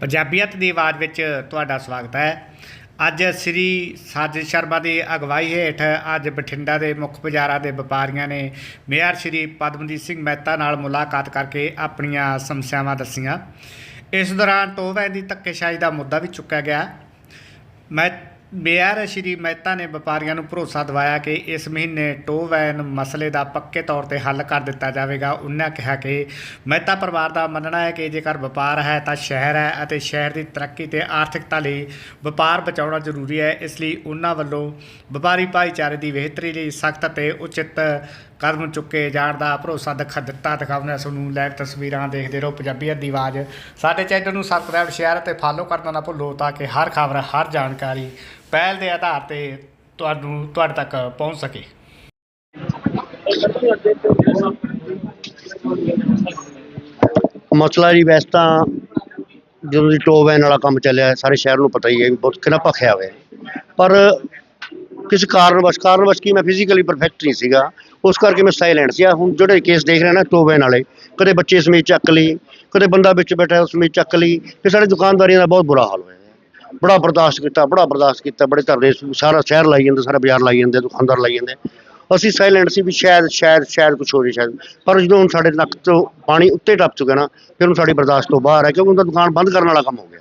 ਪੰਜਾਬੀਅਤ ਦੀ ਆਵਾਜ਼ ਵਿੱਚ ਤੁਹਾਡਾ ਸਵਾਗਤ ਹੈ। ਅੱਜ ਸ੍ਰੀ ਸਾਜਿਦ ਸ਼ਰਮਾ ਦੀ ਅਗਵਾਈ ਹੇਠ ਅੱਜ ਬਠਿੰਡਾ ਦੇ ਮੁੱਖ ਬਾਜ਼ਾਰਾਂ ਦੇ ਵਪਾਰੀਆਂ ਨੇ ਮੇਅਰ ਸ੍ਰੀ ਪਦਮਜੀਤ ਸਿੰਘ ਮਹਿਤਾ ਨਾਲ ਮੁਲਾਕਾਤ ਕਰਕੇ ਆਪਣੀਆਂ ਸਮੱਸਿਆਵਾਂ ਦੱਸੀਆਂ। ਇਸ ਦੌਰਾਨ ਟੋਵੈ ਦੀ ਧੱਕੇਸ਼ਾਹੀ ਦਾ ਮੁੱਦਾ ਵੀ ਚੁੱਕਿਆ ਗਿਆ। ਮੈਂ ਮੇਅਰ ਸ਼੍ਰੀ ਮਹਿਤਾ ਨੇ ਵਪਾਰੀਆਂ ਨੂੰ ਭਰੋਸਾ ਦਿਵਾਇਆ ਕਿ ਇਸ ਮਹੀਨੇ ਟੋਵੈਨ ਮਸਲੇ ਦਾ ਪੱਕੇ ਤੌਰ ਤੇ ਹੱਲ ਕਰ ਦਿੱਤਾ ਜਾਵੇਗਾ। ਉਹਨਾਂ ਕਿਹਾ ਕਿ ਮਹਿਤਾ ਪਰਿਵਾਰ ਦਾ ਮੰਨਣਾ ਹੈ ਕਿ ਜੇਕਰ ਵਪਾਰ ਹੈ ਤਾਂ ਸ਼ਹਿਰ ਹੈ ਅਤੇ ਸ਼ਹਿਰ ਦੀ ਤਰੱਕੀ ਤੇ ਆਰਥਿਕਤਾ ਲਈ ਵਪਾਰ ਬਚਾਉਣਾ ਜ਼ਰੂਰੀ ਹੈ। ਇਸ ਲਈ ਉਹਨਾਂ ਵੱਲੋਂ ਵਪਾਰੀ ਭਾਈਚਾਰੇ ਦੀ ਬਿਹਤਰੀ ਲਈ ਸਖਤ ਅਤੇ ਉਚਿਤ ਕਦਮ ਚੁੱਕੇ, ਜਾਣ ਦਾ ਭਰੋਸਾ ਦਿਖਾ ਦਿੱਤਾ ਦਿਖਾਉਂਦੇ ਤੁਹਾਨੂੰ ਲਾਈਵ ਤਸਵੀਰਾਂ ਦੇਖਦੇ ਰਹੋ, ਪੰਜਾਬੀ ਦੀ ਆਵਾਜ਼ ਸਾਡੇ ਚੈਨਲ ਨੂੰ ਸਬਸਕ੍ਰਾਈਬ ਸ਼ੇਅਰ ਅਤੇ ਫਾਲੋ ਕਰਨਾ ਨਾ ਭੁੱਲੋ ਤਾਂ ਕਿ ਹਰ ਖਬਰ, ਹਰ ਜਾਣਕਾਰੀ ਪਹਿਲ ਦੇ ਆਧਾਰ ਤੇ ਤੁਹਾਨੂੰ, ਤੁਹਾਡੇ ਤੱਕ ਪਹੁੰਚ ਸਕੇ। ਮਸਲਾ ਜੀ ਵੈਸੇ ਤਾਂ ਜਦੋਂ ਦੀ ਟੋ ਵੈਨ ਵਾਲਾ ਕੰਮ ਚੱਲਿਆ, ਸਾਰੇ ਸ਼ਹਿਰ ਨੂੰ ਪਤਾ ਹੀ ਹੈ ਵੀ ਬਹੁਤ ਕਿੰਨਾ ਭਖਿਆ ਹੋਇਆ। ਪਰ ਕਿਸੇ ਕਾਰਨਵਸ਼ ਕਾਰਨਵਸ਼ ਕੀ ਮੈਂ ਫਿਜ਼ੀਕਲੀ ਪਰਫੈਕਟ ਨਹੀਂ ਸੀਗਾ। ਉਸ ਕਰਕੇ ਮੈਂ ਸਾਇਲੈਂਟ ਸੀ। ਹੁਣ ਜਿਹੜੇ ਕੇਸ ਦੇਖ ਰਹੇ ਨਾ ਟੋ ਨਾਲੇ ਕਦੇ ਬੱਚੇ ਸਮੇਤ ਚੱਕ ਲਈ, ਕਦੇ ਬੰਦਾ ਵਿੱਚ ਬੈਠਾ ਉਸ ਸਮੇਤ ਚੱਕ ਲਈ, ਫਿਰ ਸਾਡੇ ਦੁਕਾਨਦਾਰੀਆਂ ਦਾ ਬਹੁਤ ਬੁਰਾ ਹਾਲ ਹੋਇਆ ਬੜਾ ਬਰਦਾਸ਼ਤ ਕੀਤਾ, ਬੜਾ ਬਰਦਾਸ਼ਤ ਕੀਤਾ, ਬੜੇ ਧਰਨੇ ਸਾਰਾ ਸ਼ਹਿਰ ਲਾਈ ਜਾਂਦੇ, ਸਾਰਾ ਬਾਜ਼ਾਰ ਲਾਈ ਜਾਂਦੇ, ਦੁਕਾਨਦਾਰ ਲਾਈ ਜਾਂਦੇ। ਅਸੀਂ ਸਾਇਲੈਂਟ ਸੀ ਵੀ ਸ਼ਾਇਦ ਸ਼ਾਇਦ ਸ਼ਾਇਦ ਕੁਝ ਹੋ ਜੇ ਸ਼ਾਇਦ। ਪਰ ਜਦੋਂ ਹੁਣ ਸਾਡੇ ਨੱਕ ਤੋਂ ਪਾਣੀ ਉੱਤੇ ਟੱਪ ਚੁੱਕਾ ਨਾ, ਫਿਰ ਹੁਣ ਸਾਡੀ ਬਰਦਾਸ਼ਤ ਤੋਂ ਬਾਹਰ ਹੈ, ਕਿਉਂਕਿ ਉਹਦਾ ਦੁਕਾਨ ਬੰਦ ਕਰਨ ਵਾਲਾ ਕੰਮ ਹੋ ਗਿਆ।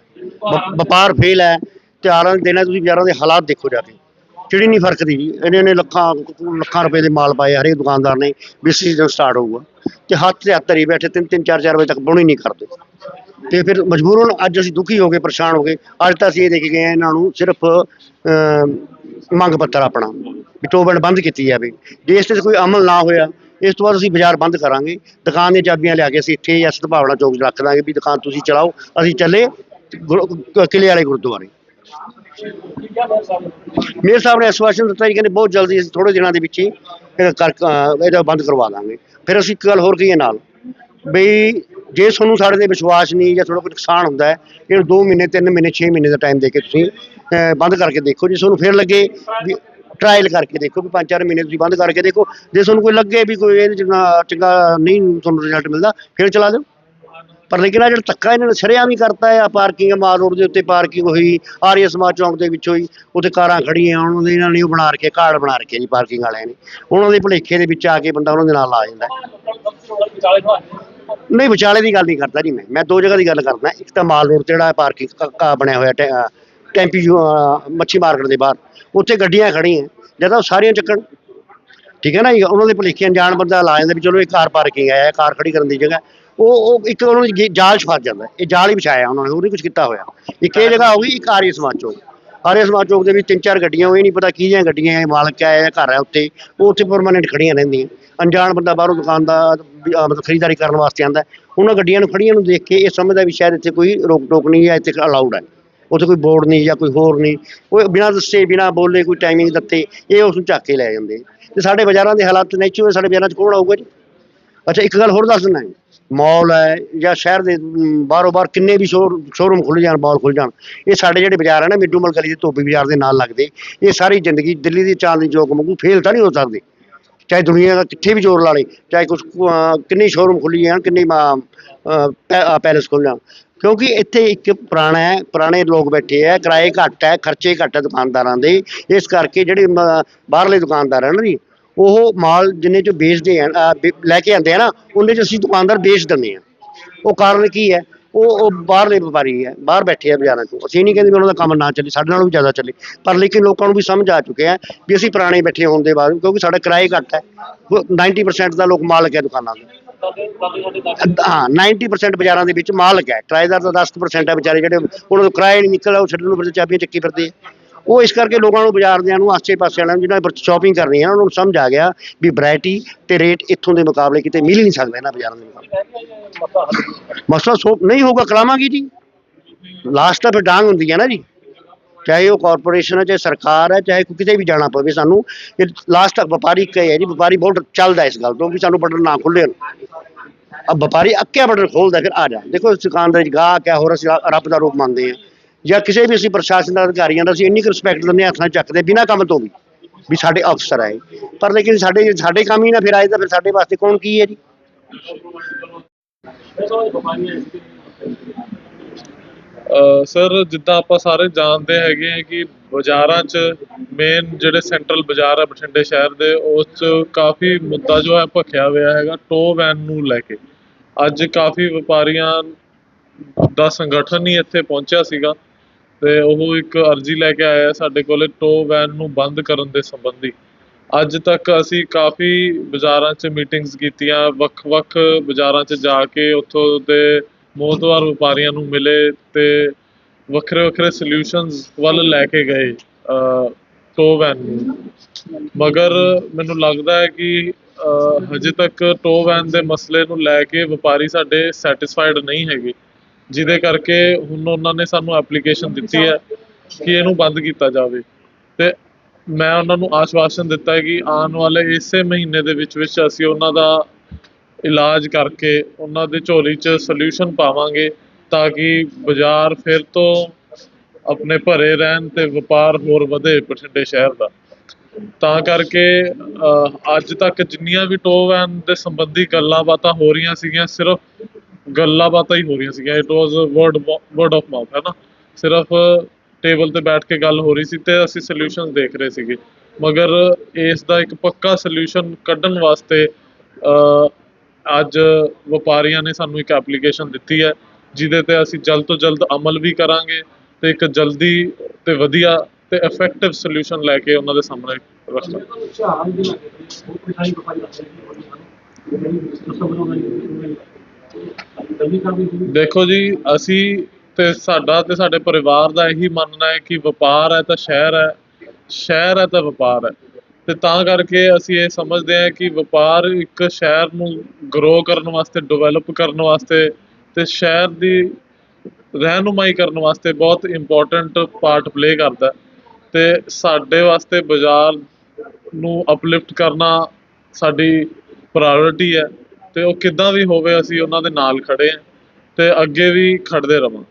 ਵਪਾਰ ਫੇਲ ਹੈ ਤਿਉਹਾਰਾਂ ਦੇ ਦਿਨਾਂ 'ਚ ਤੁਸੀਂ ਬਾਜ਼ਾਰਾਂ ਦੇ ਹਾਲਾਤ ਦੇਖੋ ਜਾ ਕੇ। ਚਿੜੀ ਨਹੀਂ ਫਰਕਦੀ। ਜੀ ਇਹਨੇ ਨੇ ਲੱਖਾਂ ਲੱਖਾਂ ਰੁਪਏ ਦੇ ਮਾਲ ਪਾਏ ਹਰੇਕ ਦੁਕਾਨਦਾਰ ਨੇ, ਵੀ ਸੀਜ਼ਨ ਸਟਾਰਟ ਹੋਊਗਾ। ਤੇ ਹੱਥ ਤੇ ਹੱਥ ਧਰੀ ਬੈਠੇ, ਤਿੰਨ ਤਿੰਨ, ਚਾਰ ਚਾਰ ਵਜੇ ਤੱਕ ਬੁਣੀ ਨਹੀਂ ਕਰਦੇ। ਤੇ ਫਿਰ ਮਜਬੂਰਨ ਅੱਜ ਅਸੀਂ ਦੁਖੀ ਹੋ ਗਏ, ਪਰੇਸ਼ਾਨ ਹੋ ਗਏ। ਅੱਜ ਤਾਂ ਅਸੀਂ ਇਹ ਦੇਖ ਕੇ ਗਏ ਇਹਨਾਂ ਨੂੰ ਸਿਰਫ ਮੰਗ ਪੱਤਰ ਆਪਣਾ, ਵੀ ਟੋਬਨ ਬੰਦ ਕੀਤੀ ਜਾਵੇ। ਜੇ ਇਸ ਤੇ ਕੋਈ ਅਮਲ ਨਾ ਹੋਇਆ, ਇਸ ਤੋਂ ਬਾਅਦ ਅਸੀਂ ਬਾਜ਼ਾਰ ਬੰਦ ਕਰਾਂਗੇ। ਦੁਕਾਨ ਦੀਆਂ ਚਾਬੀਆਂ ਲਿਆ ਕੇ ਅਸੀਂ ਇੱਥੇ ਜਾਂ ਸਦਭਾਵਨਾ ਚੌਕ ਰੱਖ ਦਾਂਗੇ ਵੀ ਦੁਕਾਨ ਤੁਸੀਂ ਚਲਾਓ, ਅਸੀਂ ਚੱਲੇ ਗੁਰ- ਕਿਲ੍ਹੇ ਵਾਲੇ ਗੁਰਦੁਆਰੇ। ਮੇਰੇ ਸਾਹਿਬ ਨੇ ਐਸਵਾਸ਼ਨ ਦਿੱਤਾ ਜੀ, ਕਹਿੰਦੇ ਬਹੁਤ ਜਲਦੀ ਅਸੀਂ ਥੋੜੇ ਦਿਨਾਂ ਦੇ ਵਿੱਚ ਹੀ ਇਹਦਾ ਕਰ ਅਹ ਇਹਦਾ ਬੰਦ ਕਰਵਾ ਦਾਂਗੇ। ਫਿਰ ਅਸੀਂ ਇੱਕ ਗੱਲ ਹੋਰ ਕਹੀਏ ਨਾਲ, ਬਈ ਜੇ ਤੁਹਾਨੂੰ ਸਾਡੇ ਤੇ ਵਿਸ਼ਵਾਸ ਨਹੀਂ ਜਾਂ ਥੋੜਾ ਕੋਈ ਨੁਕਸਾਨ ਹੁੰਦਾ ਹੈ ਇਹ 2 ਮਹੀਨੇ 3 ਮਹੀਨੇ 6 ਮਹੀਨੇ ਦਾ ਟਾਈਮ ਦੇ ਕੇ ਤੁਸੀਂ, ਅਹ ਬੰਦ ਕਰਕੇ ਦੇਖੋ। ਜੇ ਤੁਹਾਨੂੰ ਫਿਰ ਲੱਗੇ ਵੀ ਟਰਾਇਲ ਕਰਕੇ ਦੇਖੋ ਵੀ 5-4 ਮਹੀਨੇ ਤੁਸੀਂ ਬੰਦ ਕਰਕੇ ਦੇਖੋ, ਜੇ ਤੁਹਾਨੂੰ ਕੋਈ ਲੱਗੇ ਵੀ ਕੋਈ ਇਹਦੇ ਚ ਚੰਗਾ ਨਹੀਂ ਤੁਹਾਨੂੰ ਰਿਜ਼ਲਟ ਮਿਲਦਾ, ਫਿਰ ਚਲਾ ਦਿਓ ਪਰ ਲੇਕਿਨ ਆ ਜਿਹੜਾ ਧੱਕਾ ਇਹਨਾਂ ਨੇ ਸ਼ਰੇਆਮ ਹੀ ਕਰਤਾ ਹੈ ਆ ਪਾਰਕਿੰਗ ਮਾਲ ਰੋਡ ਦੇ ਉੱਤੇ ਪਾਰਕਿੰਗ ਹੋਈ, ਆਰੀਆ ਸਮਾਜ ਚੌਂਕ ਦੇ ਵਿੱਚ ਹੋਈ, ਉੱਥੇ ਕਾਰਾਂ ਖੜੀਆਂ ਉਹਨਾਂ ਦੇ ਇਹਨਾਂ ਨੇ ਉਹ ਬਣਾ ਰੱਖੇ ਕਾਰਡ ਬਣਾ ਰੱਖੇ ਜੀ ਪਾਰਕਿੰਗ ਵਾਲਿਆਂ ਨੇ। ਉਹਨਾਂ ਦੇ ਭੁਲੇਖੇ ਦੇ ਵਿੱਚ ਆ ਕੇ ਬੰਦਾ ਉਹਨਾਂ ਦੇ ਨਾਲ ਆ ਜਾਂਦਾ ਨਹੀਂ, ਵਿਚਾਲੇ ਦੀ ਗੱਲ ਨਹੀਂ ਕਰਦਾ ਜੀ ਮੈਂ। ਮੈਂ ਦੋ ਜਗ੍ਹਾ ਦੀ ਗੱਲ ਕਰਦਾ। ਇੱਕ ਤਾਂ ਮਾਲ ਰੋਡ ਤੇ ਜਿਹੜਾ ਪਾਰਕਿੰਗ ਕਾ ਬਣਿਆ ਹੋਇਆ ਟੈਂਪੀ ਮੱਛੀ ਮਾਰਕੀਟ ਦੇ ਬਾਹਰ, ਉੱਥੇ ਗੱਡੀਆਂ ਖੜੀਆਂ ਜਦ ਉਹ ਸਾਰੀਆਂ ਚੱਕਣ ਠੀਕ ਹੈ ਨਾ ਜੀ? ਉਹਨਾਂ ਦੇ ਭੁਲੇਖੇ ਅਣਜਾਣ ਬੰਦਾ ਲਾ ਜਾਂਦਾ ਵੀ ਚਲੋ ਇਹ ਕਾਰ ਪਾਰਕਿੰਗ ਹੈ ਕਾਰ ਖੜੀ ਕਰਨ ਦੀ ਜਗ੍ਹਾ। ਉਹ ਉਹ ਇੱਕ ਉਹਨਾਂ ਦੀ ਗੇ- ਜਾਲ 'ਚ ਫਸ ਜਾਂਦਾ। ਇਹ ਜਾਲ ਹੀ ਵਿਛਾਇਆ ਉਹਨਾਂ ਨੇ ਹੋਰ ਨਹੀਂ ਕੁਝ ਕੀਤਾ ਹੋਇਆ। ਇੱਕ ਇਹ ਜਗ੍ਹਾ ਹੋ ਗਈ ਇੱਕ ਆਰੀਆ ਸਮਾਜ ਚੌਕ। ਆਰੀਆ ਸਮਾਜ ਚੌਕ ਦੇ ਵਿੱਚ ਤਿੰਨ ਚਾਰ ਗੱਡੀਆਂ ਉਹ ਇਹ ਨਹੀਂ ਪਤਾ ਕਿਹਦੀਆਂ ਗੱਡੀਆਂ ਹੈ ਮਾਲਕ ਹੈ ਜਾਂ ਘਰ ਹੈ ਉੱਤੇ। ਉਹ ਉੱਥੇ ਪਰਮਾਨੈਂਟ ਖੜੀਆਂ ਰਹਿੰਦੀਆਂ। ਅਣਜਾਣ ਬੰਦਾ ਬਾਹਰੋਂ ਦੁਕਾਨ ਦਾ ਵੀ, ਅਹ, ਮਤਲਬ ਖਰੀਦਦਾਰੀ ਕਰਨ ਵਾਸਤੇ ਆਂਦਾ ਉਹਨਾਂ ਗੱਡੀਆਂ ਨੂੰ ਖੜੀਆਂ ਨੂੰ ਦੇਖ ਕੇ ਇਹ ਸਮਝਦਾ ਵੀ ਸ਼ਾਇਦ ਇੱਥੇ ਕੋਈ ਰੋਕ ਟੋਕ ਨਹੀਂ ਹੈ ਇੱਥੇ ਅਲਾਉਡ ਹੈ। ਉੱਥੇ ਕੋਈ ਬੋਰਡ ਨਹੀਂ ਜਾਂ ਕੋਈ ਹੋਰ ਨਹੀਂ। ਉਹ ਬਿਨਾਂ ਦੱਸੇ ਬਿਨਾਂ ਬੋਲੇ ਕੋਈ ਟਾਈਮਿੰਗ ਦਿੱਤੇ ਇਹ ਉਸ ਨੂੰ ਚੱਕ ਕੇ ਲੈ ਜਾਂਦੇ। ਤੇ ਸਾਡੇ ਬਾਜ਼ਾਰਾਂ ਦੇ ਹਾਲਾਤ ਨੈਚੁਰਲ ਸਾਡੇ ਬਾਜ਼ਾਰਾਂ 'ਚ ਕੌਣ ਆਊਗਾ ਜੀ? ਅੱਛਾ, ਇੱਕ ਗੱਲ ਹੋਰ ਦੱਸ ਦਿੰਦਾ ਜੀ। ਮਾਲ ਹੈ ਜਾਂ ਸ਼ਹਿਰ ਦੇ ਬਾਹਰੋਂ ਬਾਹਰ ਕਿੰਨੇ ਵੀ ਸ਼ੋਰ ਸ਼ੋਰੂਮ ਖੁੱਲ ਜਾਣ ਮਾਲ ਖੁੱਲ ਜਾਣ, ਇਹ ਸਾਡੇ ਜਿਹੜੇ ਬਾਜ਼ਾਰ ਹੈ ਨਾ, ਮਿੱਡੂ ਮਲ ਗਲੀ ਦੇ ਧੋਬੀ ਬਾਜ਼ਾਰ ਦੇ ਨਾਲ ਲੱਗਦੇ। ਇਹ ਸਾਰੀ ਜ਼ਿੰਦਗੀ ਦਿੱਲੀ ਦੀ ਚਾਂਦਨੀ ਚੌਕ ਵਾਂਗੂ ਫੇਲ ਤਾਂ ਨਹੀਂ ਹੋ ਸਕਦੇ। ਚਾਹੇ ਦੁਨੀਆ ਦਾ ਕਿੱਥੇ ਵੀ ਜ਼ੋਰ ਲਾ ਲੇ ਚਾਹੇ ਕੁਛ ਅਹ, ਕਿੰਨੀ ਸ਼ੋਰੂਮ ਖੁੱਲੀ ਜਾਣ ਕਿੰਨੀ ਅਹ, ਅਹ, ਪੈਲਸ ਖੁੱਲ ਜਾਣ। ਕਿਉਂਕਿ ਇੱਥੇ ਇੱਕ ਪੁਰਾਣਾ ਹੈ ਪੁਰਾਣੇ ਲੋਕ ਬੈਠੇ ਹੈ ਕਿਰਾਏ ਘੱਟ ਹੈ ਖਰਚੇ ਘੱਟ ਹੈ ਦੁਕਾਨਦਾਰਾਂ ਦੇ। ਇਸ ਕਰਕੇ ਜਿਹੜੇ ਬਾਹਰਲੇ ਦੁਕਾਨਦਾਰ ਹਨ ਨਾ ਜੀ ਉਹ ਮਾਲ ਜਿੰਨੇ ਚ ਵੇਚਦੇ ਆ ਲੈ ਕੇ ਆਉਂਦੇ ਆ ਨਾ ਉਹਨੇ ਚ ਅਸੀਂ ਦੁਕਾਨਦਾਰ ਵੇਚ ਦਿੰਦੇ ਆ। ਉਹ ਕਾਰਨ ਕੀ ਹੈ? ਉਹ ਉਹ ਬਾਹਰਲੇ ਵਪਾਰੀ ਹੈ, ਬਾਹਰ ਬੈਠੇ ਆ ਬਾਜ਼ਾਰਾਂ 'ਚ। ਅਸੀਂ ਨਹੀਂ ਕਹਿੰਦੇ ਵੀ ਉਹਨਾਂ ਦਾ ਕੰਮ ਨਾ ਚੱਲੇ, ਸਾਡੇ ਨਾਲੋਂ ਵੀ ਜ਼ਿਆਦਾ ਚੱਲੇ। ਪਰ ਲੇਕਿਨ ਲੋਕਾਂ ਨੂੰ ਵੀ ਸਮਝ ਆ ਚੁੱਕਿਆ ਹੈ ਵੀ ਅਸੀਂ ਪੁਰਾਣੇ ਬੈਠੇ ਹੋਣ ਦੇ ਬਾਅਦ, ਕਿਉਂਕਿ ਸਾਡਾ ਕਿਰਾਏ ਘੱਟ ਹੈ। ਉਹ 90% ਦਾ ਲੋਕ ਮਾਲਕ ਹੈ ਦੁਕਾਨਾਂ ਦੇ। ਹਾਂ 90% ਬਾਜ਼ਾਰਾਂ ਦੇ ਵਿੱਚ ਮਾਲਕ ਹੈ। ਕਿਰਾਏਦਾਰ ਦਾ 10% ਹੈ ਵਿਚਾਰੇ ਜਿਹੜੇ, ਉਹਨਾਂ ਨੂੰ ਕਿਰਾਏ ਨਹੀਂ ਨਿਕਲਦਾ, ਉਹ ਛੱਡਣ ਨੂੰ ਫਿਰ ਚਾਬੀਆਂ ਚੱਕੀ ਫਿਰਦੇ ਆ। ਉਹ ਇਸ ਕਰਕੇ ਲੋਕਾਂ ਨੂੰ ਬਾਜ਼ਾਰ ਦਿਆਂ ਨੂੰ, ਆਸੇ ਪਾਸੇ ਵਾਲਿਆਂ ਨੂੰ ਜਿਹਨਾਂ ਨੇ ਸ਼ਾਪਿੰਗ ਕਰਨੀ ਹੈ ਉਹਨਾਂ ਨੂੰ ਸਮਝ ਆ ਗਿਆ ਵੀ ਵੈਰਾਈਟੀ ਤੇ ਰੇਟ ਇੱਥੋਂ ਦੇ ਮੁਕਾਬਲੇ ਕਿਤੇ ਮਿਲ ਹੀ ਨਹੀਂ ਸਕਦਾ ਇਹਨਾਂ ਬਾਜ਼ਾਰਾਂ ਦੇ ਮੁਕਾਬਲੇ। ਮਸਲਾ ਸੋ ਨਹੀਂ ਹੋਊਗਾ, ਕਰਾਵਾਂਗੇ ਜੀ। ਲਾਸਟ ਤਾਂ ਫਿਰ ਡਾਂਗ ਹੁੰਦੀ ਹੈ ਨਾ ਜੀ। ਚਾਹੇ ਉਹ ਕਾਰਪੋਰੇਸ਼ਨ ਹੈ ਚਾਹੇ ਸਰਕਾਰ ਹੈ ਚਾਹੇ ਕਿਤੇ ਵੀ ਜਾਣਾ ਪਵੇ ਸਾਨੂੰ ਲਾਸਟ ਤੱਕ ਵਪਾਰੀ ਕਹੇ ਹੈ ਜੀ, ਵਪਾਰੀ ਬਹੁਤ ਚੱਲਦਾ ਇਸ ਗੱਲ ਤੋਂ ਵੀ ਸਾਨੂੰ ਬਟਨ ਨਾ ਖੁੱਲੇ ਅਬ ਵਪਾਰੀ ਅੱਕਿਆ ਬਟਨ ਖੋਲਦਾ, ਫਿਰ ਆ ਜਾ। ਦੇਖੋ ਇਸ ਦੇ ਵਿੱਚ ਗਾਹਕ ਹੈ ਹੋਰ ਅਸੀਂ ਰੱਬ ਦਾ ਰੂਪ ਮੰਨਦੇ ਹਾਂ ਜਾਂ ਕਿਸੇ ਵੀ ਅਸੀਂ ਪ੍ਰਸ਼ਾਸਨ ਦਾ ਅਧਿਕਾਰੀਆਂ ਦਾ ਅਸੀਂ ਇੰਨੀ ਕੁ ਰਿਸਪੈਕਟ ਦਿੰਦੇ ਹਾਂ ਹੱਥਾਂ 'ਚ ਚੱਕਦੇ ਬਿਨਾਂ ਕੰਮ ਤੋਂ ਵੀ ਵੀ ਸਾਡੇ ਅਫਸਰ ਆਏ। ਪਰ ਲੇਕਿਨ ਸਾਡੇ ਸਾਡੇ ਕੰਮ ਹੀ ਨਾ ਫਿਰ ਆਏ ਤਾਂ ਫਿਰ ਸਾਡੇ ਵਾਸਤੇ ਕੌਣ ਕੀ ਹੈ ਜੀ? ਸਰ, ਜਿੱਦਾਂ ਆਪਾਂ ਸਾਰੇ ਜਾਣਦੇ ਹੈਗੇ ਆ ਕਿ ਬਾਜ਼ਾਰਾਂ 'ਚ ਮੇਨ ਜਿਹੜੇ ਸੈਂਟਰਲ ਬਾਜ਼ਾਰ ਆ ਬਠਿੰਡੇ ਸ਼ਹਿਰ ਦੇ, ਉਸ 'ਚ ਕਾਫੀ ਮੁੱਦਾ ਜੋ ਹੈ ਭਖਿਆ ਹੋਇਆ ਹੈਗਾ ਟੋ ਵੈਨ ਨੂੰ ਲੈ ਕੇ। ਅੱਜ ਕਾਫੀ ਵਪਾਰੀਆਂ ਦਾ ਸੰਗਠਨ ਹੀ ਇੱਥੇ ਪਹੁੰਚਿਆ ਸੀਗਾ। ਤੇ ਉਹ ਇੱਕ ਅਰਜ਼ੀ ਲੈ ਕੇ ਆਇਆ ਸਾਡੇ ਕੋਲ ਟੋ ਵੈਨ ਨੂੰ ਬੰਦ ਕਰਨ ਦੇ ਸੰਬੰਧੀ। ਅੱਜ ਤੱਕ ਅਸੀਂ ਕਾਫੀ ਬਾਜ਼ਾਰਾਂ 'ਚ ਮੀਟਿੰਗਸ ਕੀਤੀਆਂ, ਵੱਖ-ਵੱਖ ਬਾਜ਼ਾਰਾਂ 'ਚ ਜਾ ਕੇ ਉੱਥੋਂ ਦੇ ਮੋਹਤਵਾਰ ਵਪਾਰੀਆਂ ਨੂੰ ਮਿਲੇ ਤੇ ਵੱਖਰੇ-ਵੱਖਰੇ ਸੋਲਿਊਸ਼ਨਸ ਵੱਲ ਲੈ ਕੇ ਗਏ ਟੋ ਵੈਨ ਨੂੰ। ਮਗਰ ਮੈਨੂੰ ਲੱਗਦਾ ਹੈ ਕਿ ਹਜੇ ਤੱਕ ਟੋ ਵੈਨ ਦੇ ਮਸਲੇ ਨੂੰ ਲੈ ਕੇ ਵਪਾਰੀ ਸਾਡੇ ਸੈਟੀਸਫਾਈਡ ਨਹੀਂ ਹੈਗੇ। ਜਿਹਦੇ ਕਰਕੇ ਹੁਣ ਉਹਨਾਂ ਨੇ ਸਾਨੂੰ ਐਪਲੀਕੇਸ਼ਨ ਦਿੱਤੀ ਹੈ ਕਿ ਇਹਨੂੰ ਬੰਦ ਕੀਤਾ ਜਾਵੇ। ਤੇ ਮੈਂ ਉਹਨਾਂ ਨੂੰ ਆਸ਼ਵਾਸਨ ਦਿੱਤਾ ਹੈ ਕਿ ਆਉਣ ਵਾਲੇ ਇਸੇ ਮਹੀਨੇ ਦੇ ਵਿੱਚ ਵਿੱਚ ਅਸੀਂ ਉਹਨਾਂ ਦਾ ਇਲਾਜ ਕਰਕੇ ਉਹਨਾਂ ਦੇ ਝੋਲੀ 'ਚ ਸੋਲਿਊਸ਼ਨ ਪਾਵਾਂਗੇ ਤਾਂ ਕਿ ਬਾਜ਼ਾਰ ਫਿਰ ਤੋਂ ਆਪਣੇ ਭਰੇ ਰਹਿਣ ਤੇ ਵਪਾਰ ਹੋਰ ਵਧੇ ਬਠਿੰਡੇ ਸ਼ਹਿਰ ਦਾ। ਤਾਂ ਕਰਕੇ ਅਹ, ਅੱਜ ਤੱਕ ਜਿੰਨੀਆਂ ਵੀ ਟੋਵੈਨ ਦੇ ਸੰਬੰਧੀ ਗੱਲਾਂ ਬਾਤਾਂ ਹੋ ਰਹੀਆਂ ਸੀਗੀਆਂ ਸਿਰਫ ਗੱਲਾਂ ਬਾਤਾਂ ਹੀ ਹੋ ਰਹੀਆਂ ਸੀਗੀਆਂ। It was word word of mouth ਹੈ ਨਾ? ਸਿਰਫ ਟੇਬਲ ਤੇ ਬੈਠ ਕੇ ਗੱਲ ਹੋ ਰਹੀ ਸੀ ਤੇ ਅਸੀਂ ਸੋਲਿਊਸ਼ਨ ਦੇਖ ਰਹੇ ਸੀਗੇ। ਮਗਰ ਇਸ ਦਾ ਇੱਕ ਪੱਕਾ ਸੋਲਿਊਸ਼ਨ ਕੱਢਣ ਵਾਸਤੇ ਅੱਜ ਵਪਾਰੀਆਂ ਨੇ ਸਾਨੂੰ ਇੱਕ ਐਪਲੀਕੇਸ਼ਨ ਦਿੱਤੀ ਹੈ, ਜਿਹਦੇ ਤੇ ਅਸੀਂ ਜਲਦ ਤੋਂ ਜਲਦ ਅਮਲ ਵੀ ਕਰਾਂਗੇ ਤੇ ਇੱਕ ਜਲਦੀ ਤੇ ਵਧੀਆ ਤੇ ਇਫੈਕਟਿਵ ਸੋਲਿਊਸ਼ਨ ਲੈ ਕੇ ਉਹਨਾਂ ਦੇ ਸਾਹਮਣੇ ਰੱਖਾਂਗੇ। ਦੇਖੋ ਜੀ, ਅਸੀਂ ਤੇ ਸਾਡਾ ਤੇ ਸਾਡੇ ਪਰਿਵਾਰ ਦਾ ਇਹੀ ਮੰਨਣਾ ਹੈ ਕਿ ਵਪਾਰ ਹੈ ਤਾਂ ਸ਼ਹਿਰ ਹੈ ਸ਼ਹਿਰ ਹੈ ਤਾਂ ਵਪਾਰ ਹੈ। ਤੇ ਤਾਂ ਕਰਕੇ ਅਸੀਂ ਇਹ ਸਮਝਦੇ ਹਾਂ ਕਿ ਵਪਾਰ ਇੱਕ ਸ਼ਹਿਰ ਨੂੰ ਗਰੋ ਕਰਨ ਵਾਸਤੇ ਡਿਵੈਲਪ ਕਰਨ ਵਾਸਤੇ ਤੇ ਸ਼ਹਿਰ ਦੀ ਰਹਿਨੁਮਾਈ ਕਰਨ ਵਾਸਤੇ ਬਹੁਤ ਇੰਪੋਰਟੈਂਟ ਪਾਰਟ ਪਲੇ ਕਰਦਾ ਹੈ। ਤੇ ਸਾਡੇ ਵਾਸਤੇ ਬਾਜ਼ਾਰ ਨੂੰ ਅਪਲਿਫਟ ਕਰਨਾ ਸਾਡੀ ਪ੍ਰਾਇੋਰਟੀ ਹੈ। ਤੇ ਉਹ ਕਿੱਦਾਂ ਵੀ ਹੋਵੇ ਅਸੀਂ ਉਹਨਾਂ ਦੇ ਨਾਲ ਖੜੇ ਹਾਂ ਤੇ ਅੱਗੇ ਵੀ ਖੜਦੇ ਰਵਾਂ।